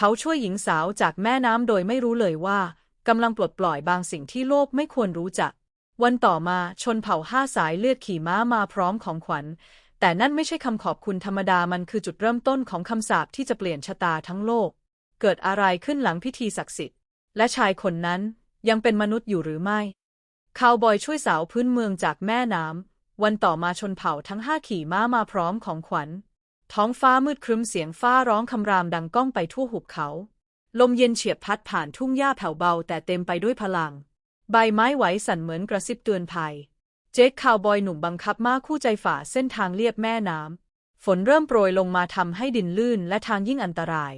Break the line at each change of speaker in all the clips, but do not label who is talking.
เขาช่วยหญิงสาวจากแม่น้ำโดยไม่รู้เลยว่ากำลังปลดปล่อยบางสิ่งที่โลกไม่ควรรู้จัก วันต่อมาชนเผ่าห้าสายเลือดขี่ม้ามาพร้อมของขวัญ แต่นั่นไม่ใช่คำขอบคุณธรรมดามันคือจุดเริ่มต้นของคำสาปที่จะเปลี่ยนชะตาทั้งโลก เกิดอะไรขึ้นหลังพิธีศักดิ์สิทธิ์ และชายคนนั้นยังเป็นมนุษย์อยู่หรือไม่คาวบอยช่วยสาวพื้นเมืองจากแม่น้ำวันต่อมาชนเผ่าทั้งห้าขี่ม้ามาพร้อมของขวัญ ท้องฟ้ามืดครึ้มเสียงฟ้าร้องคำรามดังก้องไปทั่วหุบเขา ลมเย็นเฉียบพัดผ่านทุ่งหญ้าแผ่วเบาแต่เต็มไปด้วยพลัง ใบไม้ไหวสั่นเหมือนกระซิบเตือนภัย เจคคาวบอยหนุ่มบังคับม้าคู่ใจฝ่าเส้นทางเลียบแม่น้ำ ฝนเริ่มโปรยลงมาทำให้ดินลื่นและทางยิ่งอันตราย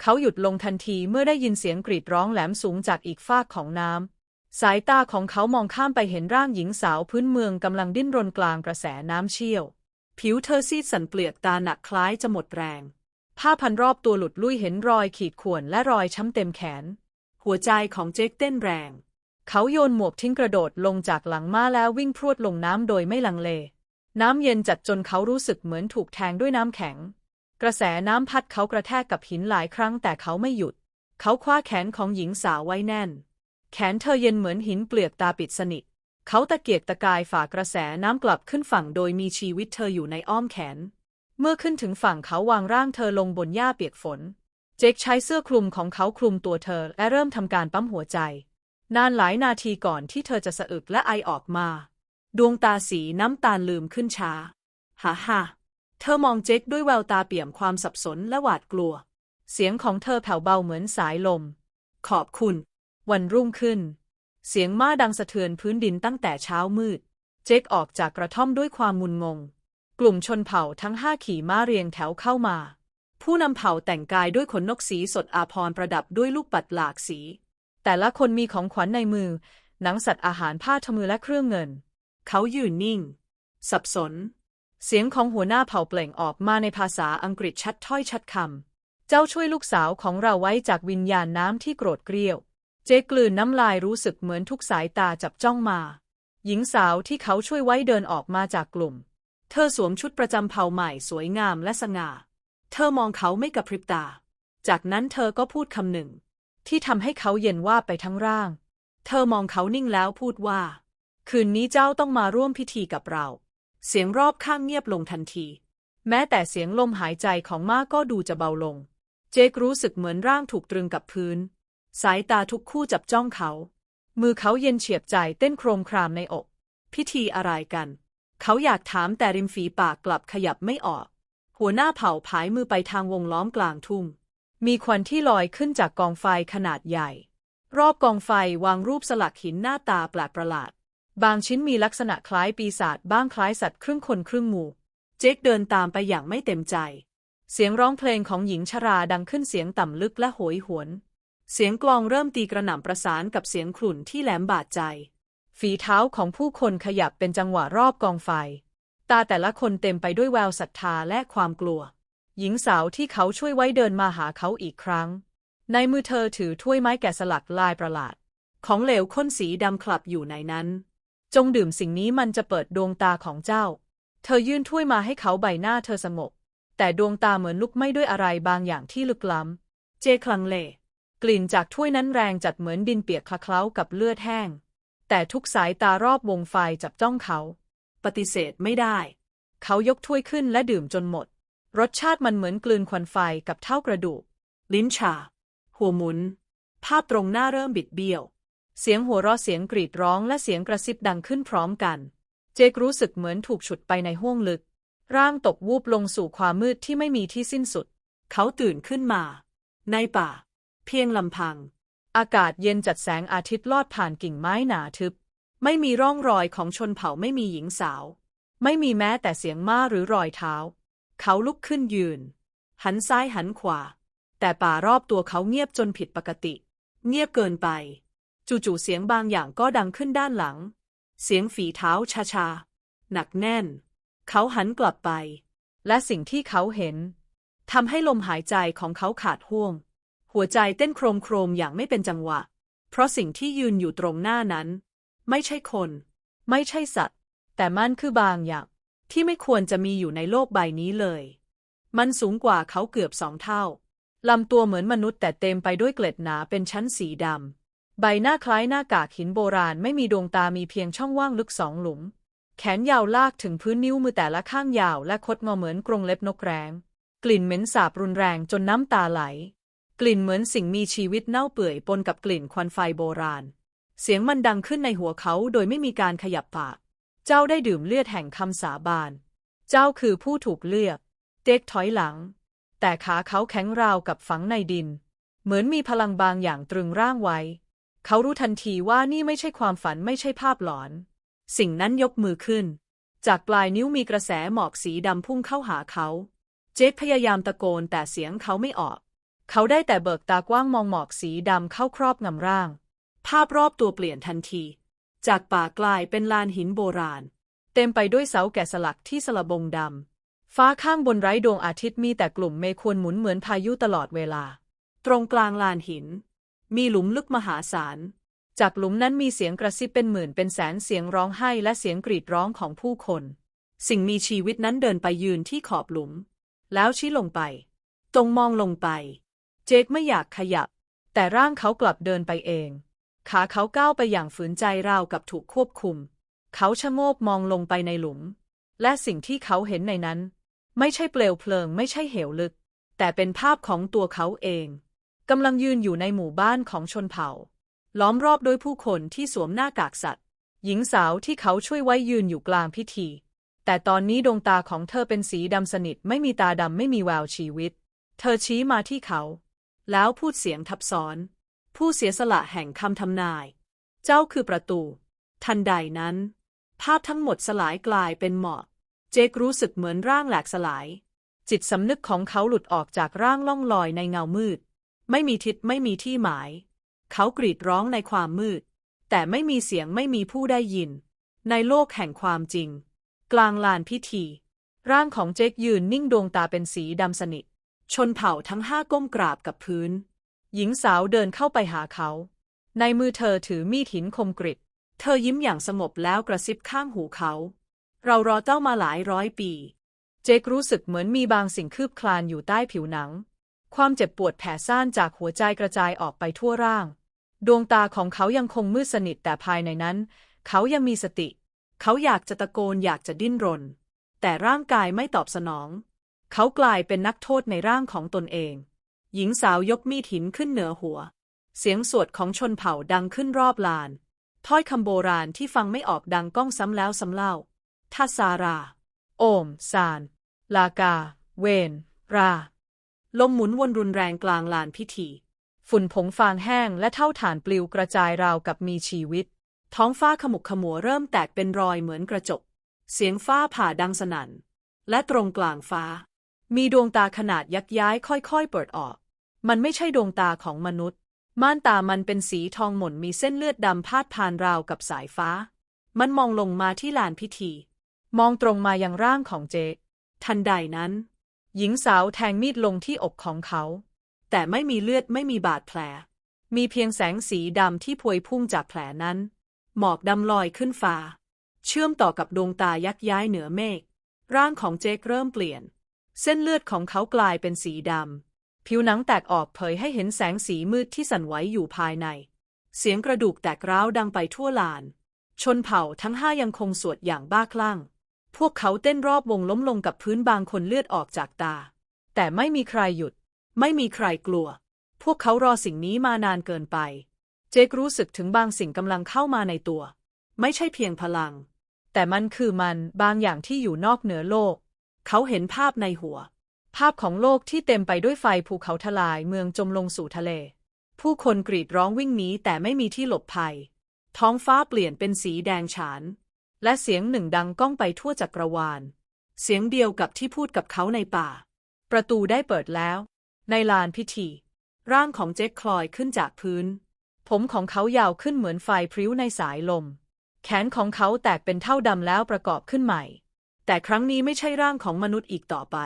เขาหยุดลงทันทีเมื่อได้ยินเสียงกรีดร้องแหลมสูงจากอีกฟากของน้ำ สายตาของเขามองข้ามไปเห็นร่างหญิงสาวพื้นเมืองกำลังดิ้นรนกลางกระแสน้ำเชี่ยว ผิวเธอซีดสันเปลือกตาหนักคล้ายจะหมดแรง ผ้าพันรอบตัวหลุดลุ่ยเห็นรอยขีดข่วนและรอยช้ำเต็มแขน หัวใจของเจคเต้นแรง เขาโยนหมวกทิ้งกระโดดลงจากหลังม้าแล้ววิ่งพรวดลงน้ำโดยไม่ลังเล น้ำเย็นจัดจนเขารู้สึกเหมือนถูกแทงด้วยน้ำแข็ง กระแสน้ำพัดเขากระแทกกับหินหลายครั้งแต่เขาไม่หยุด เขาคว้าแขนของหญิงสาวไว้แน่น แขนเธอเย็นเหมือนหินเปลือกตาปิดสนิท เขาตะเกียกตะกายฝ่ากระแสน้ำกลับขึ้นฝั่งโดยมีชีวิตเธออยู่ในอ้อมแขน เมื่อขึ้นถึงฝั่งเขาวางร่างเธอลงบนหญ้าเปียกฝน เจคใช้เสื้อคลุมของเขาคลุมตัวเธอและเริ่มทำการปั๊มหัวใจ นานหลายนาทีก่อนที่เธอจะสะอึกและไอออกมา ดวงตาสีน้ำตาลลืมขึ้นช้าฮ่าฮ่าเธอมองเจคด้วยแววตาเปี่ยมความสับสนและหวาดกลัว เสียงของเธอแผ่วเบาเหมือนสายลม ขอบคุณ วันรุ่งขึ้น เสียงม้าดังสะเทือนพื้นดินตั้งแต่เช้ามืด เจคออกจากกระท่อมด้วยความงุนงง กลุ่มชนเผ่าทั้งห้าขี่ม้าเรียงแถวเข้ามา ผู้นำเผ่าแต่งกายด้วยขนนกสีสดอาพรณ์ประดับด้วยลูกปัดหลากสี แต่ละคนมีของขวัญในมือ หนังสัตว์อาหารผ้าทมือและเครื่องเงิน เขายืนนิ่ง สับสน เสียงของหัวหน้าเผ่าเปล่งออกมาในภาษาอังกฤษชัดถ้อยชัดคำเจ้าช่วยลูกสาวของเราไว้จากวิญญาณน้ำที่โกรธเกรี้ยว เจกลืนน้ำลายรู้สึกเหมือนทุกสายตาจับจ้องมา หญิงสาวที่เขาช่วยไว้เดินออกมาจากกลุ่ม เธอสวมชุดประจำเผ่าใหม่สวยงามและสง่า เธอมองเขาไม่กระพริบตา จากนั้นเธอก็พูดคำหนึ่ง ที่ทำให้เขาเย็นว่าไปทั้งร่าง เธอมองเขานิ่งแล้วพูดว่า คืนนี้เจ้าต้องมาร่วมพิธีกับเรา เสียงรอบข้างเงียบลงทันที แม้แต่เสียงลมหายใจของม้าก็ดูจะเบาลง เจครู้สึกเหมือนร่างถูกตรึงกับพื้น สายตาทุกคู่จับจ้องเขา มือเขาเย็นเฉียบใจเต้นโครมครามในอก พิธีอะไรกัน เขาอยากถามแต่ริมฝีปากกลับขยับไม่ออก หัวหน้าเผ่าผายมือไปทางวงล้อมกลางทุ่ง มีควันที่ลอยขึ้นจากกองไฟขนาดใหญ่ รอบกองไฟวางรูปสลักหินหน้าตาแปลกประหลาด บางชิ้นมีลักษณะคล้ายปีศาจบ้างคล้ายสัตว์ครึ่งคนครึ่งหมูเจคเดินตามไปอย่างไม่เต็มใจ เสียงร้องเพลงของหญิงชราดังขึ้นเสียงต่ำลึกและโหยหวน เสียงกลองเริ่มตีกระหน่ำประสานกับเสียงขลุ่นที่แหลมบาดใจ ฝีเท้าของผู้คนขยับเป็นจังหวะรอบกองไฟ ตาแต่ละคนเต็มไปด้วยแววศรัทธาและความกลัว หญิงสาวที่เขาช่วยไว้เดินมาหาเขาอีกครั้ง ในมือเธอถือถ้วยไม้แกะสลักลายประหลาด ของเหลวข้นสีดำคลับอยู่ในนั้น จงดื่มสิ่งนี้มันจะเปิดดวงตาของเจ้า เธอยื่นถ้วยมาให้เขาใบหน้าเธอสงบแต่ดวงตาเหมือนลุกไม้ด้วยอะไรบางอย่างที่ลึกล้ำ เจคลังเล กลิ่นจากถ้วยนั้นแรงจัดเหมือนดินเปียกคละเคล้ากับเลือดแห้ง แต่ทุกสายตารอบวงไฟจับจ้องเขา ปฏิเสธไม่ได้ เขายกถ้วยขึ้นและดื่มจนหมด รสชาติมันเหมือนกลืนควันไฟกับเท่ากระดูก ลิ้นชา หัวหมุน ภาพตรงหน้าเริ่มบิดเบี้ยว เสียงหัวเราะเสียงกรีดร้องและเสียงกระซิบดังขึ้นพร้อมกัน เจครู้สึกเหมือนถูกฉุดไปในห้วงลึก ร่างตกวูบลงสู่ความมืดที่ไม่มีที่สิ้นสุด เขาตื่นขึ้นมา ในป่า เพียงลำพัง อากาศเย็นจัดแสงอาทิตย์ลอดผ่านกิ่งไม้หนาทึบ ไม่มีร่องรอยของชนเผ่าไม่มีหญิงสาว ไม่มีแม้แต่เสียงม้าหรือรอยเท้า เขาลุกขึ้นยืน หันซ้ายหันขวา แต่ป่ารอบตัวเขาเงียบจนผิดปกติ เงียบเกินไป จู่ๆเสียงบางอย่างก็ดังขึ้นด้านหลัง เสียงฝีเท้าชาๆหนักแน่น เขาหันกลับไป และสิ่งที่เขาเห็นทำให้ลมหายใจของเขาขาดห่วง หัวใจเต้นโครมโครมอย่างไม่เป็นจังหวะ เพราะสิ่งที่ยืนอยู่ตรงหน้านั้น ไม่ใช่คน ไม่ใช่สัตว์ แต่มันคือบางอย่าง ที่ไม่ควรจะมีอยู่ในโลกใบนี้เลย มันสูงกว่าเขาเกือบสองเท่าลำตัวเหมือนมนุษย์แต่เต็มไปด้วยเกล็ดหนาเป็นชั้นสีดำ ใบหน้าคล้ายหน้ากากหินโบราณไม่มีดวงตามีเพียงช่องว่างลึกสองหลุม แขนยาวลากถึงพื้นนิ้วมือแต่ละข้างยาวและคดงอเหมือนกรงเล็บนกแร้ง กลิ่นเหม็นสาบรุนแรงจนน้ำตาไหล กลิ่นเหมือนสิ่งมีชีวิตเน่าเปื่อยปนกับกลิ่นควันไฟโบราณ เสียงมันดังขึ้นในหัวเขาโดยไม่มีการขยับปาก เจ้าได้ดื่มเลือดแห่งคำสาบาน เจ้าคือผู้ถูกเลือก เด็กถอยหลัง แต่ขาเขาแข็งราวกับฝังในดิน เหมือนมีพลังบางอย่างตรึงร่างไว้ เขารู้ทันทีว่านี่ไม่ใช่ความฝันไม่ใช่ภาพหลอน สิ่งนั้นยกมือขึ้น จากปลายนิ้วมีกระแสหมอกสีดำพุ่งเข้าหาเขา เจคพยายามตะโกนแต่เสียงเขาไม่ออก เขาได้แต่เบิกตากว้างมองหมอกสีดำเข้าครอบงำร่าง ภาพรอบตัวเปลี่ยนทันที จากป่ากลายเป็นลานหินโบราณ เต็มไปด้วยเสาแกะสลักที่สลบงดำ ฟ้าข้างบนไร้ดวงอาทิตย์มีแต่กลุ่มเมฆวนหมุนเหมือนพายุตลอดเวลา ตรงกลางลานหิน มีหลุมลึกมหาศาล จากหลุมนั้นมีเสียงกระซิบเป็นหมื่นเป็นแสนเสียงร้องไห้และเสียงกรีดร้องของผู้คน สิ่งมีชีวิตนั้นเดินไปยืนที่ขอบหลุม แล้วชี้ลงไป ตรงมองลงไป เจคไม่อยากขยับ แต่ร่างเขากลับเดินไปเอง ขาเขาก้าวไปอย่างฝืนใจราวกับถูกควบคุม เขาชะโงกมองลงไปในหลุม และสิ่งที่เขาเห็นในนั้น ไม่ใช่เปลวเพลิงไม่ใช่เหวลึก แต่เป็นภาพของตัวเขาเองกำลังยืนอยู่ในหมู่บ้านของชนเผ่า ล้อมรอบด้วยผู้คนที่สวมหน้ากากสัตว์ หญิงสาวที่เขาช่วยไว้ยืนอยู่กลางพิธี แต่ตอนนี้ดวงตาของเธอเป็นสีดำสนิทไม่มีตาดำไม่มีแววชีวิต เธอชี้มาที่เขา แล้วพูดเสียงทับซ้อน ผู้เสียสละแห่งคำทำนาย เจ้าคือประตู ทันใดนั้น ภาพทั้งหมดสลายกลายเป็นหมอกเจครู้สึกเหมือนร่างแหลกสลาย จิตสำนึกของเขาหลุดออกจากร่างล่องลอยในเงามืด ไม่มีทิศไม่มีที่หมาย เขากรีดร้องในความมืด แต่ไม่มีเสียงไม่มีผู้ได้ยิน ในโลกแห่งความจริง กลางลานพิธี ร่างของเจคยืนนิ่งดวงตาเป็นสีดำสนิท ชนเผ่าทั้งห้าก้มกราบกับพื้น หญิงสาวเดินเข้าไปหาเขา ในมือเธอถือมีดหินคมกริบเธอยิ้มอย่างสงบแล้วกระซิบข้างหูเขา เรารอเจ้ามาหลายร้อยปี เจครู้สึกเหมือนมีบางสิ่งคืบคลานอยู่ใต้ผิวหนัง ความเจ็บปวดแผ่ซ่านจากหัวใจกระจายออกไปทั่วร่าง ดวงตาของเขายังคงมืดสนิทแต่ภายในนั้น เขายังมีสติ เขาอยากจะตะโกนอยากจะดิ้นรน แต่ร่างกายไม่ตอบสนอง เขากลายเป็นนักโทษในร่างของตนเอง หญิงสาวยกมีดหินขึ้นเหนือหัว เสียงสวดของชนเผ่าดังขึ้นรอบลาน ถ้อยคำโบราณที่ฟังไม่ออกดังก้องซ้ำแล้วซ้ำเล่าทัสารา โอม ซาน ลากา เวน รา ลมหมุนวนรุนแรงกลางลานพิธี ฝุ่นผงฟางแห้งและเท่าฐานปลิวกระจายราวกับมีชีวิต ท้องฟ้าขมุกขมัวเริ่มแตกเป็นรอยเหมือนกระจก เสียงฟ้าผ่าดังสนั่น และตรงกลางฟ้า มีดวงตาขนาดยักย้ายค่อยๆเปิดออก มันไม่ใช่ดวงตาของมนุษย์ ม่านตามันเป็นสีทองหม่นมีเส้นเลือดดำพาดผ่านราวกับสายฟ้า มันมองลงมาที่ลานพิธี มองตรงมายังร่างของเจ ทันใดนั้น หญิงสาวแทงมีดลงที่อกของเขา แต่ไม่มีเลือดไม่มีบาดแผล มีเพียงแสงสีดำที่พวยพุ่งจากแผลนั้น หมอกดำลอยขึ้นฟ้า เชื่อมต่อกับดวงตายักย้ายเหนือเมฆ ร่างของเจคเริ่มเปลี่ยน เส้นเลือดของเขากลายเป็นสีดำ ผิวหนังแตกออกเผยให้เห็นแสงสีมืดที่สั่นไหวอยู่ภายใน เสียงกระดูกแตกร้าวดังไปทั่วลาน ชนเผ่าทั้งห้ายังคงสวดอย่างบ้าคลั่ง พวกเขาเต้นรอบวงล้มลงกับพื้นบางคนเลือดออกจากตา แต่ไม่มีใครหยุด ไม่มีใครกลัว พวกเขารอสิ่งนี้มานานเกินไป เจครู้สึกถึงบางสิ่งกำลังเข้ามาในตัว ไม่ใช่เพียงพลัง แต่มันคือมันบางอย่างที่อยู่นอกเหนือโลก เขาเห็นภาพในหัว ภาพของโลกที่เต็มไปด้วยไฟภูเขาทลายเมืองจมลงสู่ทะเล ผู้คนกรีดร้องวิ่งหนีแต่ไม่มีที่หลบภัย ท้องฟ้าเปลี่ยนเป็นสีแดงฉาน และเสียงหนึ่งดังก้องไปทั่วจักรวาล เสียงเดียวกับที่พูดกับเขาในป่า ประตูได้เปิดแล้ว ในลานพิธี ร่างของเจ็คคลอยขึ้นจากพื้น ผมของเขายาวขึ้นเหมือนไฟพริ้วในสายลม แขนของเขาแตกเป็นเท่าดำแล้วประกอบขึ้นใหม่ แต่ครั้งนี้ไม่ใช่ร่างของมนุษย์อีกต่อไป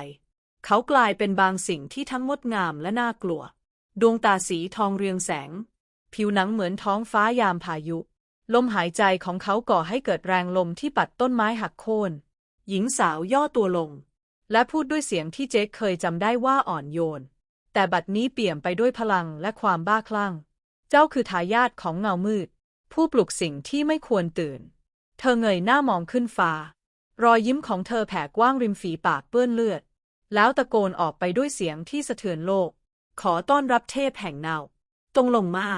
เขากลายเป็นบางสิ่งที่ทั้งงดงามและน่ากลัว ดวงตาสีทองเรืองแสง ผิวหนังเหมือนท้องฟ้ายามพายุ ลมหายใจของเขาก่อให้เกิดแรงลมที่ปัดต้นไม้หักโค่น หญิงสาวย่อตัวลง และพูดด้วยเสียงที่เจคเคยจำได้ว่าอ่อนโยน แต่บัดนี้เปี่ยมไปด้วยพลังและความบ้าคลั่ง เจ้าคือทายาทของเงามืด ผู้ปลุกสิ่งที่ไม่ควรตื่น เธอเงยหน้ามองขึ้นฟ้า รอยยิ้มของเธอแผ่กว้างริมฝีปากเปื้อนเลือด แล้วตะโกนออกไปด้วยเสียงที่สะเทือนโลก ขอต้อนรับเทพแห่งเนาตรงลงมา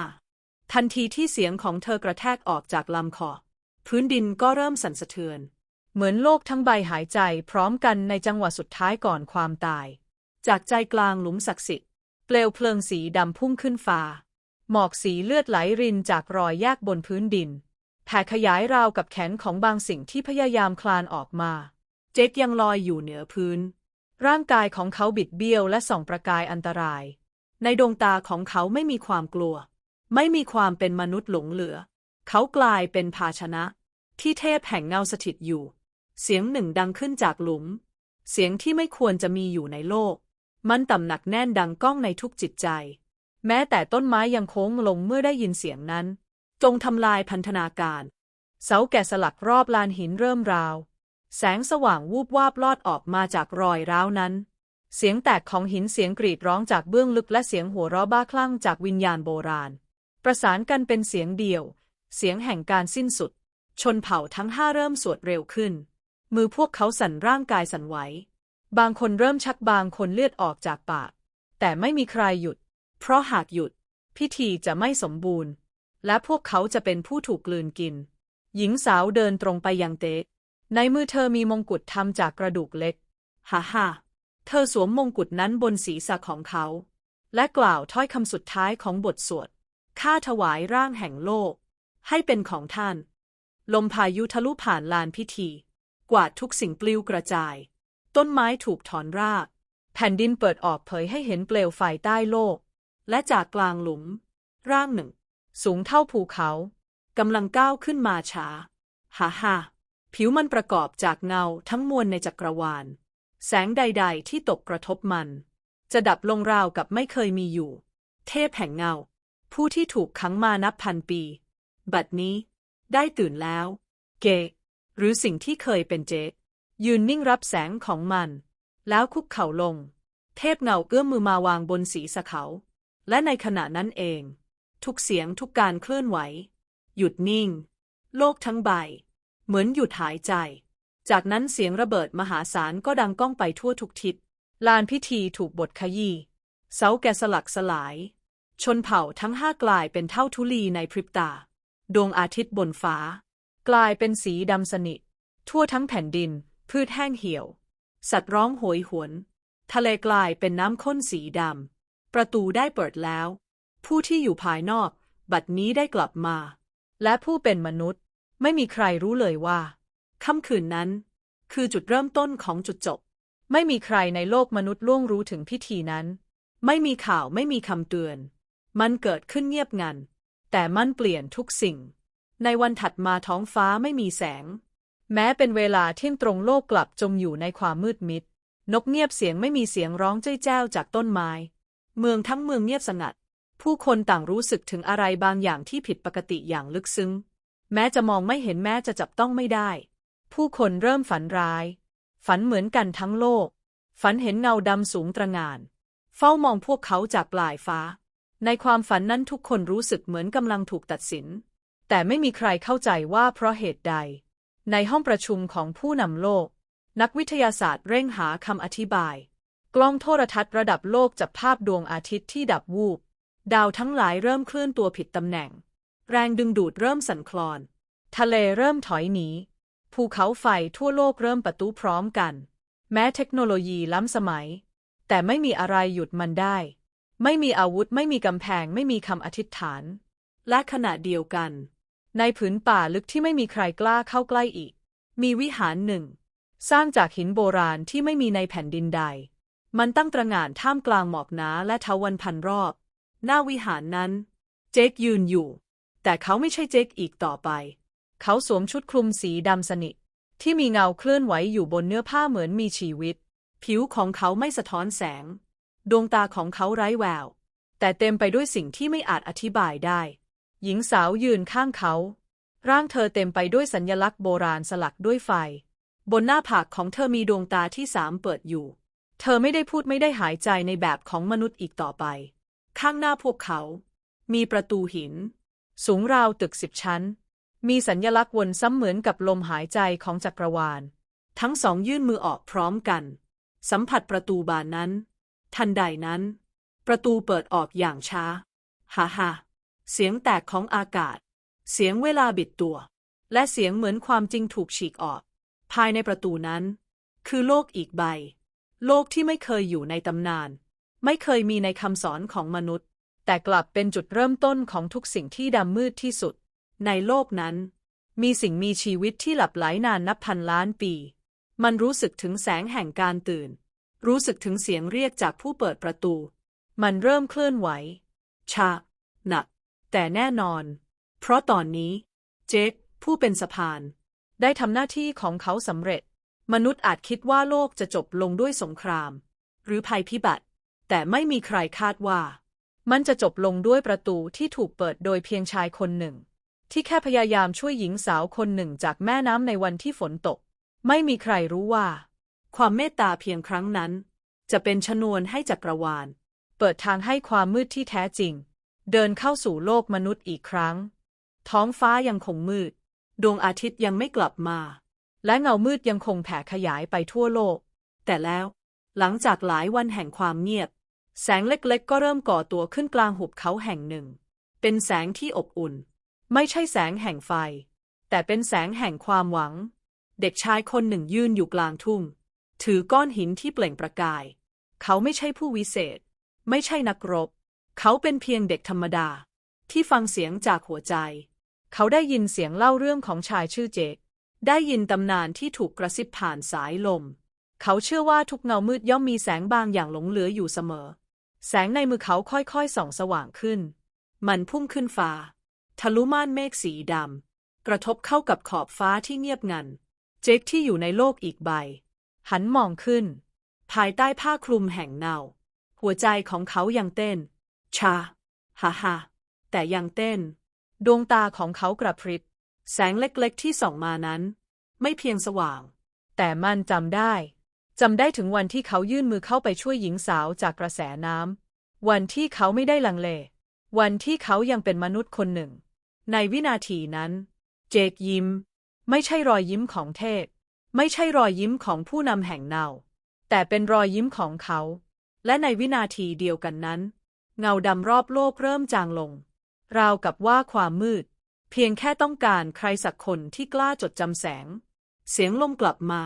ทันทีที่เสียงของเธอกระแทกออกจากลำคอ พื้นดินก็เริ่มสั่นสะเทือน เหมือนโลกทั้งใบหายใจพร้อมกันในจังหวะสุดท้ายก่อนความตาย จากใจกลางหลุมศักดิ์สิทธิ์ เปลวเพลิงสีดำพุ่งขึ้นฟ้า หมอกสีเลือดไหลรินจากรอยแยกบนพื้นดิน แผ่ขยายราวกับแขนของบางสิ่งที่พยายามคลานออกมา เจคยังลอยอยู่เหนือพื้น ร่างกายของเขาบิดเบี้ยวและส่องประกายอันตราย ในดวงตาของเขาไม่มีความกลัว ไม่มีความเป็นมนุษย์หลงเหลือ เขากลายเป็นภาชนะ ที่เทพแห่งเงาสถิตอยู่ เสียงหนึ่งดังขึ้นจากหลุม เสียงที่ไม่ควรจะมีอยู่ในโลก มันต่ำหนักแน่นดังก้องในทุกจิตใจ แม้แต่ต้นไม้ยังโค้งลงเมื่อได้ยินเสียงนั้น จงทำลายพันธนาการ เสาแกะสลักรอบลานหินเริ่มราว แสงสว่างวูบวาบลอดออกมาจากรอยร้าวนั้น เสียงแตกของหินเสียงกรีดร้องจากเบื้องลึกและเสียงหัวเราะบ้าคลั่งจากวิญญาณโบราณ ประสานกันเป็นเสียงเดียว เสียงแห่งการสิ้นสุด ชนเผ่าทั้งห้าเริ่มสวดเร็วขึ้น มือพวกเขาสั่นร่างกายสั่นไหว บางคนเริ่มชักบางคนเลือดออกจากปาก แต่ไม่มีใครหยุด เพราะหากหยุด พิธีจะไม่สมบูรณ์ และพวกเขาจะเป็นผู้ถูกกลืนกิน หญิงสาวเดินตรงไปยังเต๊ะ ในมือเธอมีมงกุฎทำจากกระดูกเล็ก ฮ่าฮ่าเธอสวมมงกุฎนั้นบนศีรษะของเขา และกล่าวถ้อยคำสุดท้ายของบทสวด ข้าถวายร่างแห่งโลก ให้เป็นของท่าน ลมพายุทะลุผ่านลานพิธี กวาดทุกสิ่งปลิวกระจาย ต้นไม้ถูกถอนราก แผ่นดินเปิดออกเผยให้เห็นเปลวไฟใต้โลก และจากกลางหลุม ร่างหนึ่ง สูงเท่าภูเขากำลังก้าวขึ้นมาช้าฮ่าฮ่าผิวมันประกอบจากเงาทั้งมวลในจักรวาล แสงใด ๆ ที่ตกกระทบมัน จะดับลงราวกับไม่เคยมีอยู่ เทพแห่งเงา ผู้ที่ถูกขังมานับพันปี บัดนี้ ได้ตื่นแล้ว เก หรือสิ่งที่เคยเป็นเจ ยืนนิ่งรับแสงของมัน แล้วคุกเข่าลง เทพเงาเอื้อมมือมาวางบนศีรษะเขา และในขณะนั้นเอง ทุกเสียงทุกการเคลื่อนไหว หยุดนิ่ง โลกทั้งใบ เหมือนหยุดหายใจ จากนั้นเสียงระเบิดมหาศาลก็ดังก้องไปทั่วทุกทิศ ลานพิธีถูกบดขยี้เสาแกะสลักสลาย ชนเผ่าทั้งห้ากลายเป็นเท่าทุลีในพริบตา ดวงอาทิตย์บนฟ้า กลายเป็นสีดำสนิท ทั่วทั้งแผ่นดิน พืชแห้งเหี่ยว สัตว์ร้องโหยหวน ทะเลกลายเป็นน้ำข้นสีดำ ประตูได้เปิดแล้ว ผู้ที่อยู่ภายนอก บัดนี้ได้กลับมา และผู้เป็นมนุษย์ ไม่มีใครรู้เลยว่าค่ำคืนนั้น คือจุดเริ่มต้นของจุดจบ ไม่มีใครในโลกมนุษย์ล่วงรู้ถึงพิธีนั้น ไม่มีข่าวไม่มีคำเตือน มันเกิดขึ้นเงียบงัน แต่มันเปลี่ยนทุกสิ่ง ในวันถัดมาท้องฟ้าไม่มีแสง แม้เป็นเวลาเที่ยงตรงโลกกลับจมอยู่ในความมืดมิด นกเงียบเสียงไม่มีเสียงร้องเจ้ยแจ้วจากต้นไม้ เมืองทั้งเมืองเงียบสงัด ผู้คนต่างรู้สึกถึงอะไรบางอย่างที่ผิดปกติอย่างลึกซึ้ง แม้จะมองไม่เห็นแม้จะจับต้องไม่ได้ ผู้คนเริ่มฝันร้าย ฝันเหมือนกันทั้งโลก ฝันเห็นเงาดำสูงตระหง่าน เฝ้ามองพวกเขาจากปลายฟ้า ในความฝันนั้นทุกคนรู้สึกเหมือนกำลังถูกตัดสิน แต่ไม่มีใครเข้าใจว่าเพราะเหตุใด ในห้องประชุมของผู้นำโลก นักวิทยาศาสตร์เร่งหาคำอธิบาย กล้องโทรทัศน์ระดับโลกจับภาพดวงอาทิตย์ที่ดับวูบ ดาวทั้งหลายเริ่มเคลื่อนตัวผิดตำแหน่ง แรงดึงดูดเริ่มสั่นคลอน ทะเลเริ่มถอยหนี ภูเขาไฟทั่วโลกเริ่มประตูพร้อมกัน แม้เทคโนโลยีล้ำสมัย แต่ไม่มีอะไรหยุดมันได้ ไม่มีอาวุธไม่มีกำแพงไม่มีคำอธิษฐาน และขณะเดียวกัน ในผืนป่าลึกที่ไม่มีใครกล้าเข้าใกล้อีก มีวิหารหนึ่ง สร้างจากหินโบราณที่ไม่มีในแผ่นดินใด มันตั้งตระหง่านท่ามกลางหมอกหนาและเทาวันพันรอบ หน้าวิหารนั้น เจคยืนอยู่ แต่เขาไม่ใช่เจคอีกต่อไป เขาสวมชุดคลุมสีดำสนิท ที่มีเงาเคลื่อนไหวอยู่บนเนื้อผ้าเหมือนมีชีวิต ผิวของเขาไม่สะท้อนแสง ดวงตาของเขาไร้แวว แต่เต็มไปด้วยสิ่งที่ไม่อาจอธิบายได้ หญิงสาวยืนข้างเขา ร่างเธอเต็มไปด้วยสัญญลักษณ์โบราณสลักด้วยไฟ บนหน้าผากของเธอมีดวงตาที่สามเปิดอยู่ เธอไม่ได้พูดไม่ได้หายใจในแบบของมนุษย์อีกต่อไป ข้างหน้าพวกเขา มีประตูหิน สูงราวตึกสิบชั้น มีสัญญลักษณ์วนซ้ำเหมือนกับลมหายใจของจักรวาล ทั้งสองยื่นมือออกพร้อมกัน สัมผัสประตูบานนั้น ทันใดนั้น ประตูเปิดออกอย่างช้าฮ่าฮ่าเสียงแตกของอากาศ เสียงเวลาบิดตัว และเสียงเหมือนความจริงถูกฉีกออก ภายในประตูนั้น คือโลกอีกใบ โลกที่ไม่เคยอยู่ในตำนาน ไม่เคยมีในคำสอนของมนุษย์ แต่กลับเป็นจุดเริ่มต้นของทุกสิ่งที่ดำมืดที่สุด ในโลกนั้น มีสิ่งมีชีวิตที่หลับไหลนานนับพันล้านปี มันรู้สึกถึงแสงแห่งการตื่น รู้สึกถึงเสียงเรียกจากผู้เปิดประตู มันเริ่มเคลื่อนไหวชาหนัก แต่แน่นอน เพราะตอนนี้ เจคผู้เป็นสะพาน ได้ทำหน้าที่ของเขาสำเร็จ มนุษย์อาจคิดว่าโลกจะจบลงด้วยสงคราม หรือภัยพิบัติ แต่ไม่มีใครคาดว่า มันจะจบลงด้วยประตูที่ถูกเปิดโดยเพียงชายคนหนึ่ง ที่แค่พยายามช่วยหญิงสาวคนหนึ่งจากแม่น้ำในวันที่ฝนตก ไม่มีใครรู้ว่า ความเมตตาเพียงครั้งนั้น จะเป็นชนวนให้จักรวาล เปิดทางให้ความมืดที่แท้จริง เดินเข้าสู่โลกมนุษย์อีกครั้ง ท้องฟ้ายังคงมืด ดวงอาทิตย์ยังไม่กลับมา และเงามืดยังคงแผ่ขยายไปทั่วโลก แต่แล้ว หลังจากหลายวันแห่งความเงียบ แสงเล็กๆ ก็เริ่มก่อตัวขึ้นกลางหุบเขาแห่งหนึ่ง เป็นแสงที่อบอุ่น ไม่ใช่แสงแห่งไฟ แต่เป็นแสงแห่งความหวัง เด็กชายคนหนึ่งยืนอยู่กลางทุ่ง ถือก้อนหินที่เปล่งประกาย เขาไม่ใช่ผู้วิเศษ ไม่ใช่นักรบ เขาเป็นเพียงเด็กธรรมดา ที่ฟังเสียงจากหัวใจ เขาได้ยินเสียงเล่าเรื่องของชายชื่อเจคได้ยินตำนานที่ถูกกระซิบผ่านสายลม เขาเชื่อว่าทุกเงามืดย่อมมีแสงบางอย่างหลงเหลืออยู่เสมอ แสงในมือเขาค่อยๆส่องสว่างขึ้น มันพุ่งขึ้นฟ้า ทะลุม่านเมฆสีดำ กระทบเข้ากับขอบฟ้าที่เงียบงัน เจคที่อยู่ในโลกอีกใบ หันมองขึ้น ภายใต้ผ้าคลุมแห่งเนาหัวใจของเขายังเต้น ชา ฮ่าฮ่าแต่ยังเต้น ดวงตาของเขากระพริบ แสงเล็กๆที่ส่องมานั้น ไม่เพียงสว่าง แต่มันจำได้ จำได้ถึงวันที่เขายื่นมือเข้าไปช่วยหญิงสาวจากกระแสน้ำ วันที่เขาไม่ได้ลังเล วันที่เขายังเป็นมนุษย์คนหนึ่ง ในวินาทีนั้น เจคยิ้ม ไม่ใช่รอยยิ้มของเทพ ไม่ใช่รอยยิ้มของผู้นำแห่งเนา แต่เป็นรอยยิ้มของเขา และในวินาทีเดียวกันนั้น เงาดำรอบโลกเริ่มจางลง ราวกับว่าความมืด เพียงแค่ต้องการใครสักคนที่กล้าจดจำแสง เสียงลมกลับมา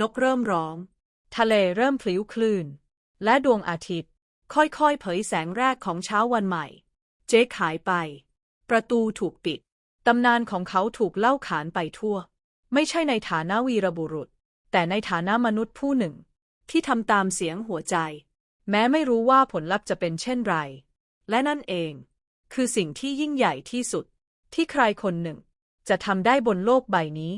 นกเริ่มร้อง ทะเลเริ่มพลิ้วคลื่น และดวงอาทิตย์ ค่อยๆ เผยแสงแรกของเช้าวันใหม่ เจ๊หายไป ประตูถูกปิด ตำนานของเขาถูกเล่าขานไปทั่ว ไม่ใช่ในฐานะวีรบุรุษ แต่ในฐานะมนุษย์ผู้หนึ่ง ที่ทำตามเสียงหัวใจ แม้ไม่รู้ว่าผลลัพธ์จะเป็นเช่นไร และนั่นเอง คือสิ่งที่ยิ่งใหญ่ที่สุด ที่ใครคนหนึ่ง จะทำได้บนโลกใบนี้